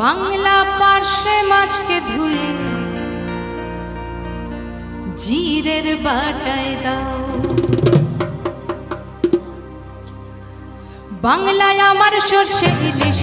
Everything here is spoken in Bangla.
বাংলা পার্শ্বে মাছকে ধুয়ে জিরের বাটায় দাও। বাংলায় আমার সর্ষে ইলিশ